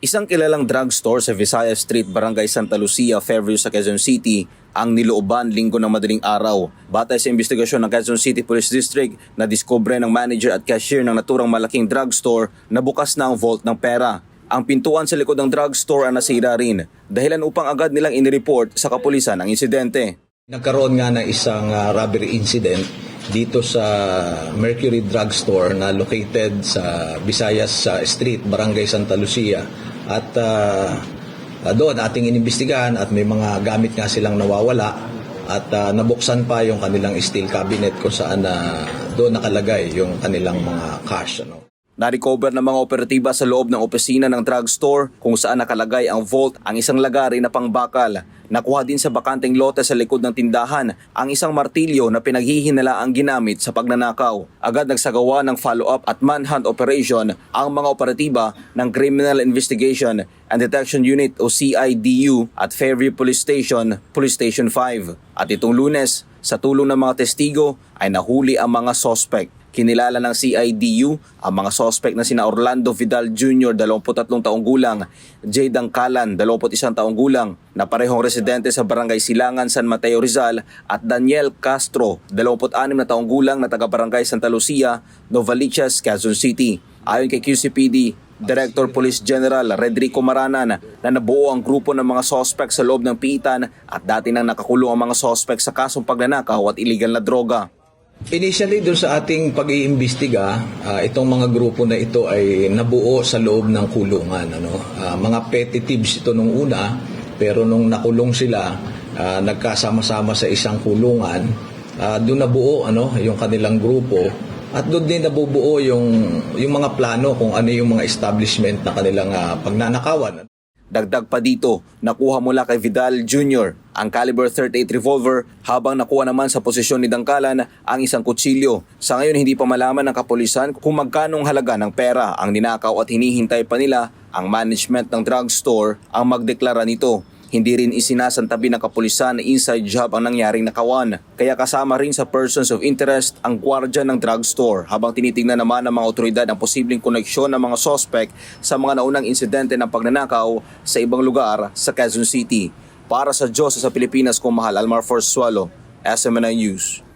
Isang kilalang drugstore sa Visayas Street, Barangay Santa Lucia, Fairview sa Quezon City ang nilooban linggo ng madaling araw. Batay sa investigasyon ng Quezon City Police District na diskubre ng manager at cashier ng naturang malaking drugstore na bukas na ang vault ng pera. Ang pintuan sa likod ng drugstore ang nasira rin, dahilan upang agad nilang inireport sa kapulisan ang insidente. Nagkaroon nga ng isang ah, robbery incident dito sa Mercury Drugstore na located sa Visayas sa Street, Barangay Santa Lucia. At ah, doon ating inimbestigahan at may mga gamit nga silang nawawala at ah, nabuksan pa yung kanilang steel cabinet kung saan na doon nakalagay yung kanilang mga cash. Ano. Na-recover ng mga operatiba sa loob ng opisina ng drugstore kung saan nakalagay ang vault ang isang lagari na pangbakal. Nakuha din sa bakanteng lote sa likod ng tindahan ang isang martilyo na pinaghihinala ang ginamit sa pagnanakaw. Agad nagsagawa ng follow-up at manhunt operation ang mga operatiba ng Criminal Investigation and Detection Unit o CIDU at Fairview Police Station, Police Station 5. At itong lunes, sa tulong ng mga testigo ay nahuli ang mga sospek. Kinilala ng CIDU ang mga sospek na sina Orlando Vidal Jr., 23 taong gulang, Jay Dangkalan, 21 taong gulang, na parehong residente sa Barangay Silangan, San Mateo Rizal, at Daniel Castro, 26 na taong gulang na taga-Barangay Santa Lucia, Novaliches, Quezon City. Ayon kay QCPD, Director Police General Redrico Maranan na nabuo ang grupo ng mga sospek sa loob ng piitan at dati nang nakakulong ang mga sospek sa kasong pagnanakaw at illegal na droga. Initially, doon sa ating pag-iimbestiga, ah, itong mga grupo na ito ay nabuo sa loob ng kulungan. Ano? Ah, mga petty thieves ito nung una, pero nung nakulong sila, ah, nagkasama-sama sa isang kulungan, ah, doon nabuo ano, yung kanilang grupo. At doon din nabubuo yung, yung mga plano kung ano yung mga establishment na kanilang ah, pagnanakawan. Dagdag pa dito, nakuha mula kay Vidal Jr. ang caliber 38 revolver habang nakuha naman sa posisyon ni Dangkalan ang isang kutsilyo. Sa ngayon hindi pa malaman ng kapulisan kung magkanong halaga ng pera ang ninakaw at hinihintay pa nila ang management ng drugstore ang magdeklara nito. Hindi rin isinasantabi ng kapulisan na inside job ang nangyaring nakawan. Kaya kasama rin sa persons of interest ang gwardya ng drugstore habang tinitingnan naman ng mga otoridad ang posibleng koneksyon ng mga sospek sa mga naunang insidente ng pagnanakaw sa ibang lugar sa Quezon City. Para sa Diyos sa Pilipinas kung mahal, Almar Forzuelo, SMNI News.